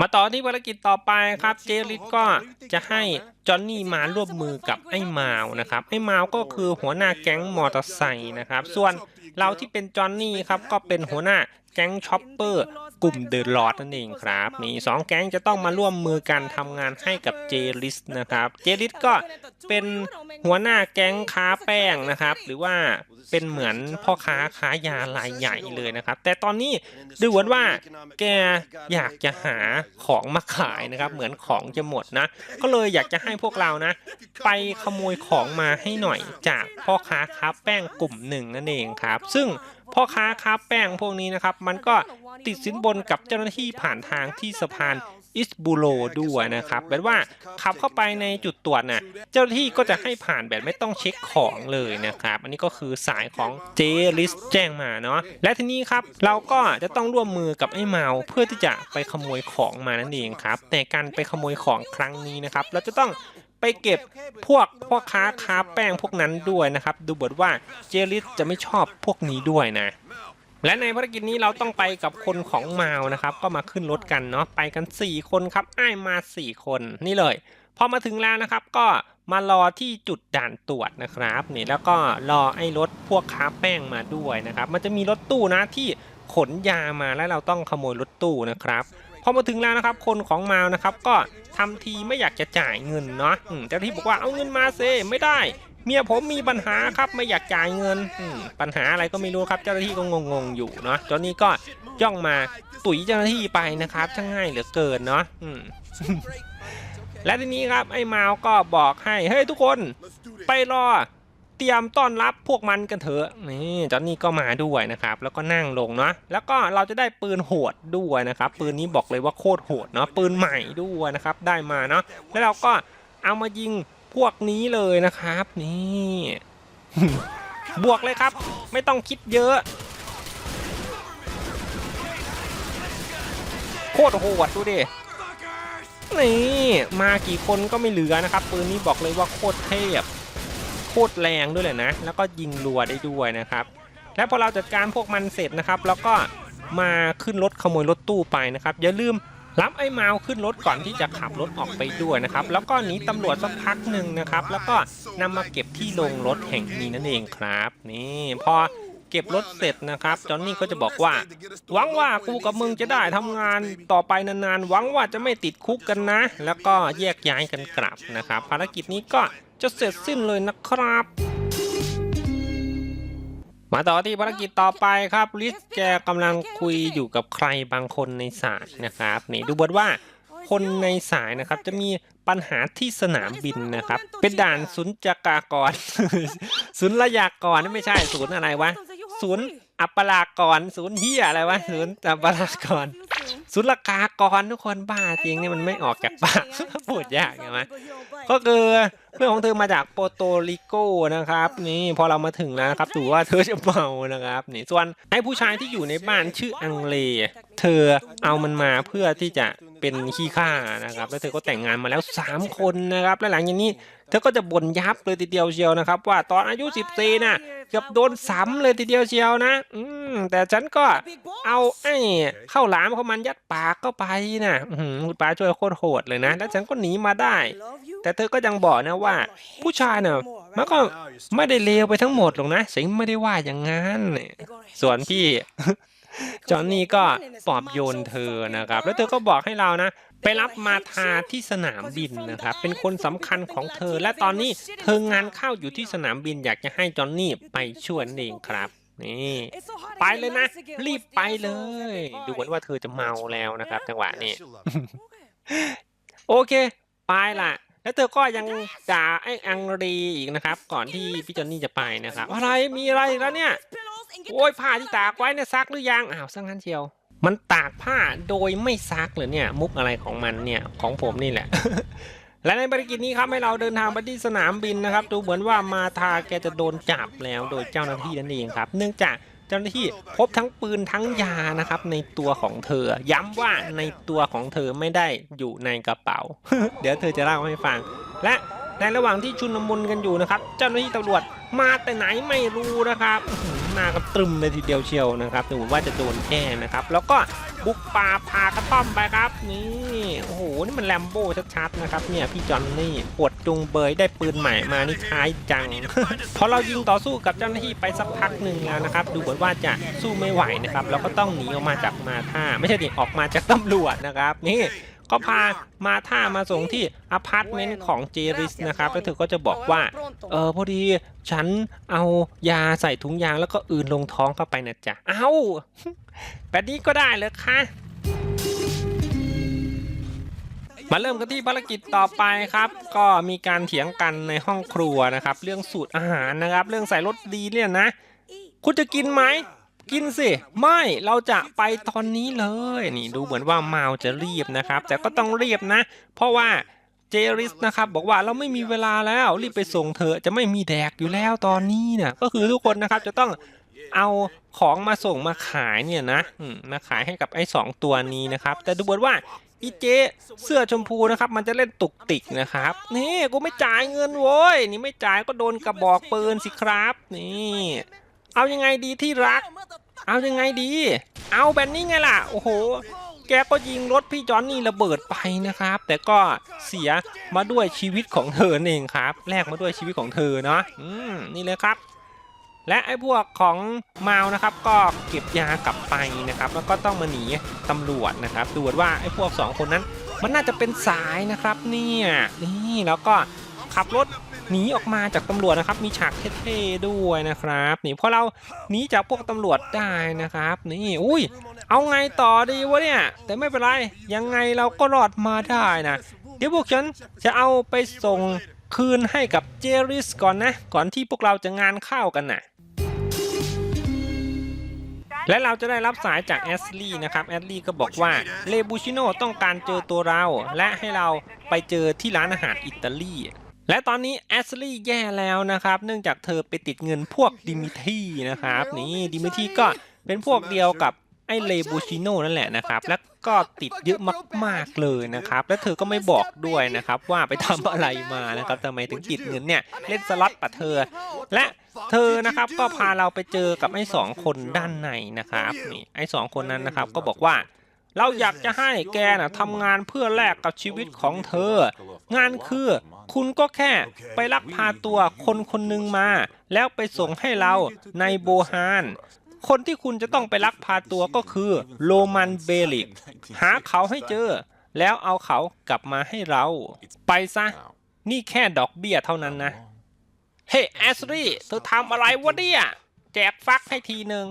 มาต่อที่ภารกิจต่อไปครับ เจลิสก็จะให้จอห์นนี่มาร่วมมือกับไอ้มาวนะครับ ไอ้มาวก็คือหัวหน้าแก๊งมอเตอร์ไซค์นะครับ ส่วนเราที่เป็นจอห์นนี่ครับก็เป็นหัวหน้า แก๊งช็อปเปอร์ กลุ่มเดอะลอดนั่นเองครับนี่สองแก๊งจะต้องมาร่วมมือกันทำงานให้กับเจลิสนะครับเจลิสก็เป็นหัวหน้าแก๊งค้าแป้งนะครับ หรือว่าเป็นเหมือนพ่อค้าค้ายารายใหญ่เลยนะครับ แต่ตอนนี้ดูเหมือนว่าแกอยากจะหาของมาขายนะครับ เหมือนของจะหมดนะ ก็เลยอยากจะให้พวกเรานะ ไปขโมยของมาให้หน่อยจากพ่อค้าค้าแป้งกลุ่มหนึ่งนั่นเองครับ ซึ่ง พ่อค้าค้าแป้งพวกนี้นะครับ มันก็ติดสินบนกับเจ้าหน้าที่ผ่านทางที่สะพานอิสบูโรด้วยนะครับแบบว่าขับเข้าไปในจุดตรวจน่ะเจ้าหน้าที่ก็จะให้ผ่านแบบไม่ต้องเช็คของเลยนะครับ อันนี้ก็คือสายของเจลิสแจ้งมาเนาะและทีนี้ครับเราก็จะต้องร่วมมือกับไอ้เมาเพื่อที่จะไปขโมยของมานั่นเองครับแต่การไปขโมยของครั้งนี้นะครับ เราจะต้อง ไปเก็บพวกพ่อค้าค้าแป้งพวกนั้นด้วยนะครับ ดูเหมือนว่าเจลิสจะไม่ชอบพวกนี้ด้วยนะ และในภารกิจนี้เราต้องไปกับคนของมาวนะครับ ก็มาขึ้นรถกันเนาะไปกัน 4 คนครับอ้ายมา 4 คนนี่เลยพอมาถึงแล้วนะครับก็มารอที่จุดด่านตรวจนะครับนี่แล้วก็รอไอ้รถพวกค้าแป้งมาด้วยนะครับ มันจะมีรถตู้นะที่ขนยามาแล้วเราต้องขโมยรถตู้นะครับ พอมาถึงแล้วนะครับคนของมาวนะครับก็ทำทีไม่อยากจะจ่ายเงินเนาะเจ้าหน้าที่บอกว่าเอาเงินมาเซไม่ได้ เมียผมมีปัญหาครับไม่อยากจ่ายเงินปัญหาอะไรก็ไม่รู้ครับเจ้าหน้าที่ก็งงๆอยู่เนาะตอนนี้ก็ย่องมาตุ๋ยเจ้าหน้าที่ไปนะครับช่างง่ายเหลือเกินเนาะและทีนี้ครับไอ้มาวก็บอกให้เฮ้ยทุกคนไปรอ เตรียมต้อนรับพวกมันกันเถอะนี่จอนนี่ก็มาด้วยนะครับ แล้วก็นั่งลงเนาะแล้วก็เราจะได้ปืนโหดด้วยนะครับ ปืนนี้บอกเลยว่าโคตรโหดเนาะปืนใหม่ด้วยนะครับ ได้มาเนาะแล้วเราก็เอามายิงพวกนี้เลยนะครับ นี่บวกเลยครับ ไม่ต้องคิดเยอะ โคตรโหดดูดินี่มากี่คนก็ไม่เหลือนะครับ ปืนนี้บอกเลยว่าโคตรเทพ คตรแรงด้วยเลยนะ แล้วก็ยิงรัวได้ด้วยนะครับ และพอเราจัดการพวกมันเสร็จนะครับ แล้วก็มาขึ้นรถขโมยรถตู้ไปนะครับ อย่าลืมรับไอ้เมาขึ้นรถก่อนที่จะขับรถออกไปด้วยนะครับ แล้วก็หนีตำรวจสักพักหนึ่งนะครับ แล้วก็นำมาเก็บที่โรงรถแห่งนี้นั่นเองครับ นี่พอเก็บรถเสร็จนะครับจอนนี่ก็จะบอกว่า หวังว่ากูกับมึงจะได้ทำงานต่อไปนานๆหวังว่าจะไม่ติดคุกกันนะ แล้วก็แยกย้ายกันกลับนะครับ ภารกิจนี้ก็ จะเสร็จสิ้นเลยนะครับ มาต่อที่ภารกิจต่อไปครับลิสแกกำลังคุยอยู่กับใครบางคนในสายนะครับนี่ดูบทว่าคนในสายนะครับจะมีปัญหาที่สนามบินนะครับ เป็นด่านศูนย์จักรากรศูนย์ระยากรนั่นไม่ใช่ศูนย์อะไรวะ ศูนย์อัปปลากร ศูนย์เฮียอะไรวะ ศูนย์อัปปลากร ศูนย์ละกากรทุกคนบ้าจริงนี่มันไม่ออกจากปากพูดยากใช่ไหมก็คือเรื่องของเธอมาจากโปรโตริโกนะครับ นี่พอเรามาถึงแล้วนะครับถือว่าเธอจะเมานะครับ นี่ส่วนไอ้ผู้ชายที่อยู่ในบ้านชื่ออังเล เธอเอามันมาเพื่อที่จะเป็นขี้ข้านะครับ แล้วเธอก็แต่งงานมาแล้ว 3 คนนะครับ และหลังจากนี้เธอก็จะบ่นยับเลยทีเดียวเชียวนะครับ ว่าตอนอายุ 14น่ะเกือบโดนซ้ำเลยทีเดียวเชียวนะ อืม แต่ฉันก็เอาไอ้ข้าวหลามของมันยัดปากเข้าไปนะอื้อหือคุณป้าช่วยโคตรโหดเลยนะ แล้วฉันก็หนีมาได้ แต่เธอก็ยังบอกนะว่า ผู้ชายเนี่ยมันก็ไม่ได้เลวไปทั้งหมดหรอกนะสิงไม่ได้ว่าอย่างนั้นส่วนพี่จอนนี่ก็ปลอบโยนเธอนะครับ แล้วเธอก็บอกให้เรานะ ไปรับมาทาที่สนามบินนะครับ เป็นคนสำคัญของเธอ และตอนนี้เธองานเข้าอยู่ที่สนามบินอยากจะให้จอนนี่ไปช่วยนั่นเองครับ นี่ไปเลยนะ รีบไปเลย ดูเหมือนว่าเธอจะเมาแล้วนะครับ จังหวะนี้ โอเค ไปล่ะ แล้วเธอก็ยังด่าไอ้อังรีอีกนะครับ ก่อนที่พี่จอนนี่จะไปนะครับอะไรมีอะไรอีกแล้วเนี่ยโอ้ยผ้าที่ตากไว้เนี่ยซักหรือยังอ้าวซักงั้นเชียว มันตากผ้าโดยไม่ซักเหรือเนี่ย มุกอะไรของมันเนี่ยของผมนี่แหละ และในภารกิจนี้ครับให้เราเดินทางไปที่สนามบินนะครับ ดูเหมือนว่ามาทาแกจะโดนจับแล้วโดยเจ้าหน้าที่นั่นเองครับ เนื่องจากเจ้าหน้าที่พบทั้งปืนทั้งยานะครับ ในตัวของเธอ ย้ำว่าในตัวของเธอไม่ได้อยู่ในกระเป๋า เดี๋ยวเธอจะเล่าให้ฟัง และในระหว่างที่ชุนมุนกันอยู่นะครับ เจ้าหน้าที่ตำรวจมาแต่ไหนไม่รู้นะครับ หน้ากันตรึมเลยทีเดียวเชียวนะครับดูเหมือนว่าจะโดนแก้นะครับ แล้วก็บุกป่าพากระท่อมไปครับ นี่โอ้โหนี่มันแลมโบ้ชัดๆนะครับเนี่ยพี่จอนนี่ปวดจุงเบยได้ปืนใหม่มานี่คล้ายจัง พอเรายิงต่อสู้กับเจ้าหน้าที่ไปสักพักหนึ่งแล้วนะครับ ดูเหมือนว่าจะสู้ไม่ไหวนะครับเราก็ต้องหนีออกมาจากมาท่า ไม่ใช่ดิออกมาจากตำรวจนะครับนี่ ก็พามาท่ามาส่งที่อพาร์ตเมนต์ของเจริสนะครับแล้วเธอก็จะบอกว่า เออพอดีฉันเอายาใส่ถุงยางแล้วก็อื่นลงท้องเข้าไปนะจ๊ะ เอ้าแบบนี้ก็ได้เลยค่ะมาเริ่มกันที่ภารกิจต่อไปครับ ก็มีการเถียงกันในห้องครัวนะครับ เรื่องสูตรอาหารนะครับ เรื่องใส่รสดีเนี่ยนะ คุณจะกินไหม กินสิไม่เราจะไปตอนนี้เลยนี่ดูเหมือนว่าเมาจะรีบนะครับ แต่ก็ต้องรีบนะ เพราะว่าเจริสนะครับบอกว่าเราไม่มีเวลาแล้วรีบไปส่งเถอจะไม่มีแดกอยู่แล้วตอนนี้เนี่ยก็คือทุกคนนะครับจะต้องเอาของมาส่งมาขายเนี่ยนะมาขายให้กับไอ้สองตัวนี้นะครับ แต่ดูเหมือนว่าอีเจเสื้อชมพูนะครับ มันจะเล่นตุกติกนะครับ นี่กูไม่จ่ายเงินโว้ยนี่ไม่จ่ายก็โดนกระบอกปืนสิครับ นี่ เอายังไงดีที่รัก เอายังไงดี เอาแบบนี้ไงล่ะ โอ้โห แกก็ยิงรถพี่จอนนี่ระเบิดไปนะครับ แต่ก็เสียมาด้วยชีวิตของเธอเองครับ แลกมาด้วยชีวิตของเธอเนาะอืมนี่เลยครับ และไอ้พวกของเมานะครับ ก็เก็บยากลับไปนะครับ แล้วก็ต้องมาหนีตำรวจนะครับดูเหมือนว่าไอ้พวกสองคนนั้น มันน่าจะเป็นสายนะครับ เนี่ยนี่แล้วก็ขับรถ หนีออกมาจากตำรวจนะครับมีฉากเท่ๆด้วยนะครับนี่พอเราหนีจากพวกตำรวจได้นะครับ นี่อุ้ยเอาไงต่อดีวะเนี่ย แต่ไม่เป็นไรยังไงเราก็รอดมาได้นะเดี๋ยวพวกฉันจะเอาไปส่งคืนให้กับเจริสก่อนนะ ก่อนที่พวกเราจะงานเข้ากันนะและเราจะได้รับสายจากแอสลี่นะครับแอสลี่ก็บอกว่าเลบูชิโนต้องการเจอตัวเรา และให้เราไปเจอที่ร้านอาหารอิตาลี และตอนนี้แอสลี่แย่แล้วนะครับ เนื่องจากเธอไปติดเงินพวกดิมิทีนะครับ นี่ดิมิทีก็เป็นพวกเดียวกับไอ้เลบูชิโนนั่นแหละนะครับ แล้วก็ติดเยอะมาก ๆ เลยนะครับ และเธอก็ไม่บอกด้วยนะครับ ว่าไปทำอะไรมานะครับทำไมถึงติดเงินเนี่ย เล่นสล็อตปะเธอ และเธอนะครับก็พาเราไปเจอกับไอ้สองคนด้านในนะครับนี่ไอ้สองคนนั้นนะครับก็บอกว่า เราอยากจะให้แกนะทำงานเพื่อแลกกับชีวิตของเธอ งานคือคุณก็แค่ไปลักพาตัวคนคนหนึ่งมา แล้วไปส่งให้เราในโบฮานคนที่คุณจะต้องไปลักพาตัวก็คือโรมันเบลิก หาเขาให้เจอ แล้วเอาเขากลับมาให้เรา ไปซะ นี่แค่ดอกเบี้ยเท่านั้นนะ เฮ้แอสรีเธอทำอะไรวะเนี่ย แจกฟักให้ทีหนึ่ง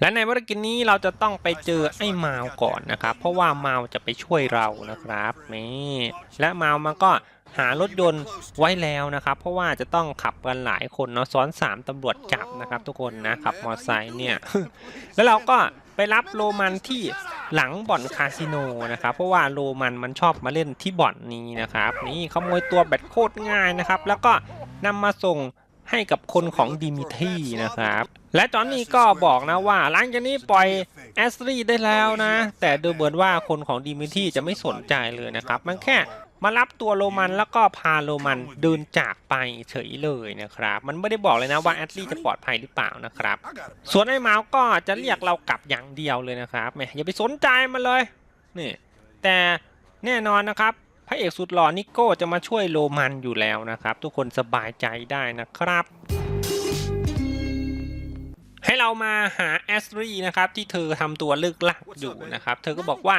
และในภารกิจนี้เราจะต้องไปเจอไอ้มาวก่อนนะครับ เพราะว่ามาวจะไปช่วยเรานะครับนี่และมาวมันก็หารถยนต์ไว้แล้วนะครับ เพราะว่าจะต้องขับกันหลายคนเนาะซ้อนสามตำรวจจับนะครับ ทุกคนนะขับมอเตอร์ไซค์เนี่ย แล้วเราก็ไปรับโรมันที่หลังบ่อนคาสิโนนะครับ เพราะว่าโรมันมันชอบมาเล่นที่บ่อนนี้นะครับ นี่ขโมยตัวแบตโคตรง่ายนะครับ แล้วก็นำมาส่งให้กับคนของดิมิทีนะครับ และจอนนี่ก็บอกนะว่าหลังจากนี้ปล่อยแอสตรีได้แล้วนะ แต่ดูเหมือนว่าคนของดิมิทรีจะไม่สนใจเลยนะครับ มันแค่มารับตัวโรมันแล้วก็พาโรมันเดินจากไปเฉยเลยนะครับ มันไม่ได้บอกเลยนะว่าแอสตรีจะปลอดภัยหรือเปล่านะครับ ส่วนไอ้เมาส์ก็จะเรียกเรากลับอย่างเดียวเลยนะครับแหมอย่าไปสนใจมันเลยนี่แต่แน่นอนนะครับพระเอกสุดหล่อนิโก้จะมาช่วยโรมันอยู่แล้วนะครับ ทุกคนสบายใจได้นะครับ ให้เรามาหาแอสรีนะครับที่เธอทำตัวลึกลักอยู่นะครับ เธอก็บอกว่า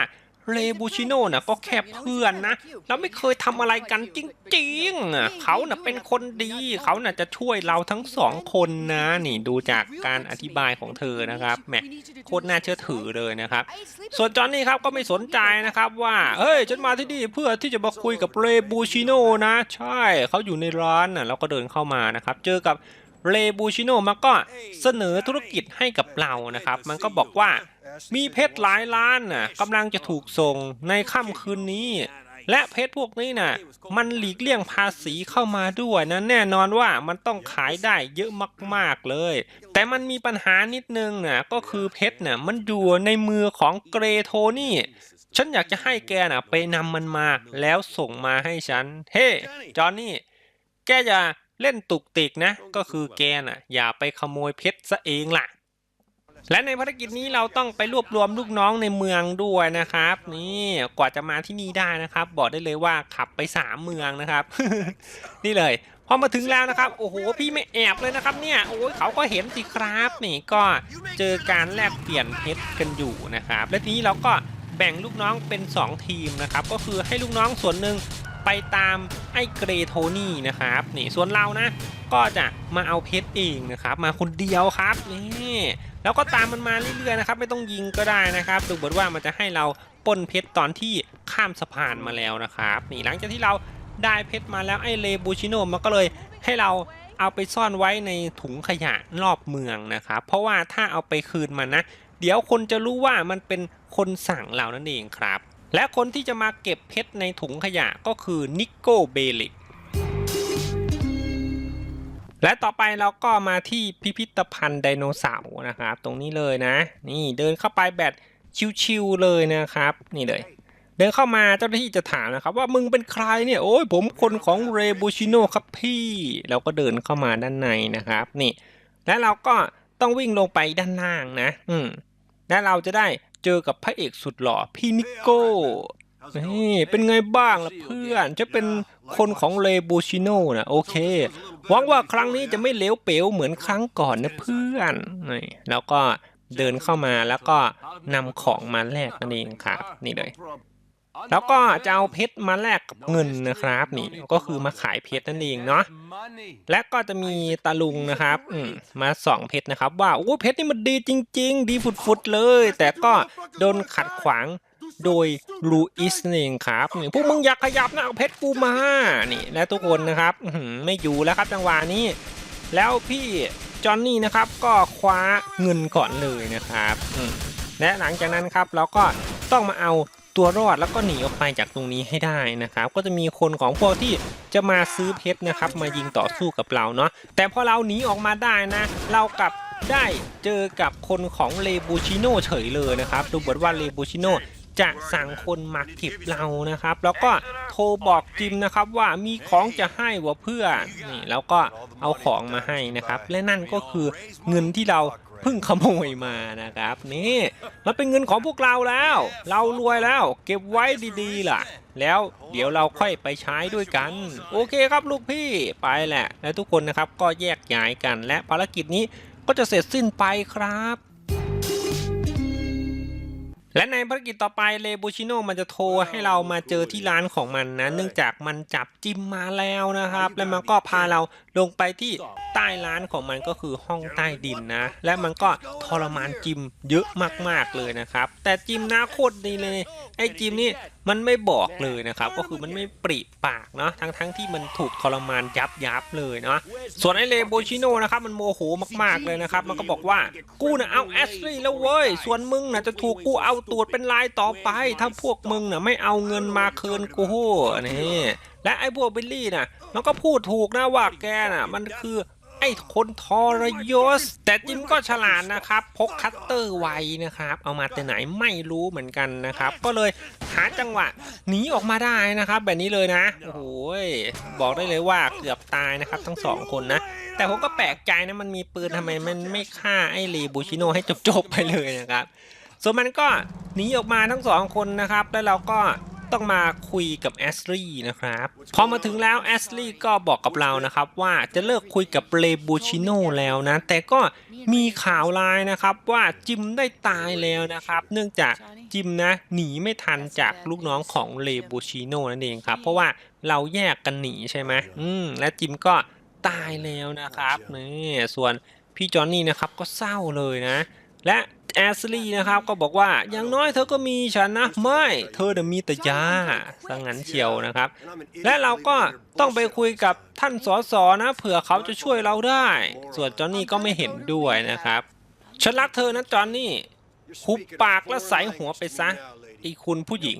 เรบูชิโน่น่ะก็แค่เพื่อนนะเราไม่เคยทำอะไรกันจริงๆอะเขาน่ะเป็นคนดีเขาน่ะจะช่วยเราทั้งสองคนนะนี่ดูจากการอธิบายของเธอนะครับแหมโคตรน่าเชื่อถือเลยนะครับ ส่วนจอห์นนี่ครับก็ไม่สนใจนะครับว่าเฮ้ยฉันมาที่นี่เพื่อที่จะมาคุยกับเรบูชิโน่นะ ใช่เขาอยู่ในร้านน่ะแล้วก็เดินเข้ามานะครับ เจอกับ เรบูชิโนมันก็เสนอธุรกิจให้กับเรานะครับ มันก็บอกว่ามีเพชรหลายล้านน่ะกำลังจะถูกส่งในค่ำคืนนี้ และเพชรพวกนี้น่ะ มันหลีกเลี่ยงภาษีเข้ามาด้วยนะแน่นอนว่ามันต้องขายได้เยอะมากๆเลย แต่มันมีปัญหานิดนึงน่ะก็คือเพชรน่ะมันอยู่ในมือของเกรโทนี่ฉันอยากจะให้แกน่ะไปนำมันมาแล้วส่งมาให้ฉัน เฮ้จอห์นนี่แกจะ เล่นตุกติกนะ ก็คือแกน่ะ อย่าไปขโมยเพชรซะเองล่ะ และในภารกิจนี้เราต้องไปรวบรวมลูกน้องในเมืองด้วยนะครับ นี่กว่าจะมาที่นี่ได้นะครับ บอกได้เลยว่าขับไปสามเมืองนะครับ นี่เลยพอมาถึงแล้วนะครับ โอ้โห พี่ไม่แอบเลยนะครับเนี่ย โอ้ยเขาก็เห็นสิครับ นี่ก็เจอการแลกเปลี่ยนเพชรกันอยู่นะครับ และทีนี้เราก็แบ่งลูกน้องเป็น 2 ทีมนะครับ ก็คือให้ลูกน้องส่วนหนึ่ง ไปตามไอ้เกรโทนี่นะครับนี่ส่วนเรานะ ก็จะมาเอาเพชรเองนะครับ มาคนเดียวครับนี่แล้วก็ตามมันมาเรื่อยๆนะครับ ไม่ต้องยิงก็ได้นะครับ ดูเหมือนว่ามันจะให้เราป้นเพชรตอนที่ข้ามสะพานมาแล้วนะครับนี่หลังจากที่เราได้เพชรมาแล้วไอ้เลบูชิโนมันก็เลยให้เราเอาไปซ่อนไว้ในถุงขยะรอบเมืองนะครับ เพราะว่าถ้าเอาไปคืนมันนะ เดี๋ยวคนจะรู้ว่ามันเป็นคนสั่งเรานั่นเองครับ และคนที่จะมาเก็บเพชรในถุงขยะก็คือนิโก้เบลิก และต่อไปเราก็มาที่พิพิธภัณฑ์ไดโนเสาร์นะครับ ตรงนี้เลยนะ นี่เดินเข้าไปแบบชิวๆเลยนะครับ นี่เลย เดินเข้ามาเจ้าหน้าที่จะถามนะครับ ว่ามึงเป็นใครเนี่ยโอ้ยผมคนของเรบูชิโนครับพี่เราก็เดินเข้ามาด้านในนะครับ นี่ และเราก็ต้องวิ่งลงไปด้านล่างนะ อืมและเราจะได้ เจอกับพระเอกสุดหล่อพี่นิโก้นี่เป็นไงบ้างล่ะเพื่อนจะเป็นคนของเลบูชิโน่นะโอเคหวังว่าครั้งนี้จะไม่เลวเป๋วเหมือนครั้งก่อนนะเพื่อนนี่แล้วก็เดินเข้ามาแล้วก็นำของมาแลกนั่นเองครับ นี่เลย แล้วก็จะเอาเพชรมาแลกกับเงินนะครับ นี่ก็คือมาขายเพชรนั่นเองเนาะและก็จะมีตาลุงนะครับอืมาส่องเพชรนะครับ ว่าโอ้เพชรนี่มันดีจริง ๆ ดีฟุดๆเลย แต่ก็โดนขัดขวางโดยลูอิสนั่เองครับนี่พวกมึงอยากขยับนะเอาเพชรกูมานี่ และทุกคนนะครับไม่อยู่แล้วครับจังหวะนี้ แล้วพี่จอห์นนี่นะครับก็คว้าเงินก่อนเลยนะครับและหลังจากนั้นครับเราก็ต้องมาเอา ตัวรอดแล้วก็หนีออกไปจากตรงนี้ให้ได้นะครับ ก็จะมีคนของพวกที่จะมาซื้อเพชรนะครับ มายิงต่อสู้กับเราเนาะแต่พอเราหนีออกมาได้นะ เรากลับได้เจอกับคนของเลบูชิโนเฉยเลยนะครับดูเหมือนว่าเลบูชิโนจะสั่งคนมาเก็บเรานะครับ แล้วก็โทรบอกจิมนะครับว่ามีของจะให้วะเพื่อนนี่แล้วก็เอาของมาให้นะครับ และนั่นก็คือเงินที่เรา เพิ่งขโมยมานะครับ นี่ มันเป็นเงินของพวกเราแล้ว เรารวยแล้ว เก็บไว้ดีๆล่ะ แล้วเดี๋ยวเราค่อยไปใช้ด้วยกัน โอเคครับลูกพี่ไปแหละ และทุกคนนะครับก็แยกย้ายกันและภารกิจนี้ก็จะเสร็จสิ้นไปครับ และในภารกิจต่อไปเลบูชิโนมันจะโทรให้เรามาเจอที่ร้านของมันนะ เนื่องจากมันจับจิมมาแล้วนะครับ และมันก็พาเราลงไปที่ใต้ร้านของมันก็คือห้องใต้ดินนะ และมันก็ทรมานจิมเยอะมากๆเลยนะครับ แต่จิมหน้าโคตรดีเลยไอ้จิมนี่ มันไม่บอกเลยนะครับ ก็คือมันไม่ปริปากเนาะทั้งๆที่มันถูกทรมานยับยับเลยเนาะส่วนไอ้เลโบชิโนนะครับมันโมโหมากๆเลยนะครับ มันก็บอกว่ากูน่ะเอาแอสลีแล้วเว้ยส่วนมึงน่ะจะถูกกูเอาตูดเป็นลายต่อไป ถ้าพวกมึงน่ะไม่เอาเงินมาคืนกูนี่และไอ้พวกบิลลี่น่ะมันก็พูดถูกนะว่าแกน่ะ มันคือ ไอ้คนทรยศ แต่จิมก็ฉลาดนะครับ พกคัตเตอร์ไวนะครับ เอามาแต่ไหนไม่รู้เหมือนกันนะครับ ก็เลยหาจังหวะหนีออกมาได้นะครับ แบบนี้เลยนะโอ้โหบอกได้เลยว่าเกือบตายนะครับ ทั้งสองคนนะแต่ผมก็แปลกใจนะมันมีปืนทำไมมันไม่ฆ่าไอ้ลีบูชิโนให้จบๆไปเลยนะครับส่วนมันก็หนีออกมาทั้งสองคนนะครับ แล้วเราก็ ต้องมาคุยกับแอสลี่นะครับ พอมาถึงแล้วแอสลี่ก็บอกกับเรานะครับว่าจะเลิกคุยกับเลบูชิโนแล้วนะ แต่ก็มีข่าวร้ายนะครับว่าจิมได้ตายแล้วนะครับ เนื่องจากจิมนะหนีไม่ทันจากลูกน้องของเลบูชิโนนั่นเองครับ เพราะว่าเราแยกกันหนีใช่ไหมอืมและจิมก็ตายแล้วนะครับนี่ส่วนพี่จอนนี่นะครับก็เศร้าเลยนะ และ แอสลี่นะครับ ก็บอกว่าอย่างน้อยเธอก็มีฉันนะ ไม่เธอน่ะมีแต่ยาสังงั้นเชียวนะครับ และเราก็ต้องไปคุยกับท่านสอสอนะเผื่อเขาจะช่วยเราได้ ส่วนจอนนี่ก็ไม่เห็นด้วยนะครับ ฉันรักเธอนะจอนนี่หุบปากและใส่หัวไปซะไอ้คุณผู้หญิง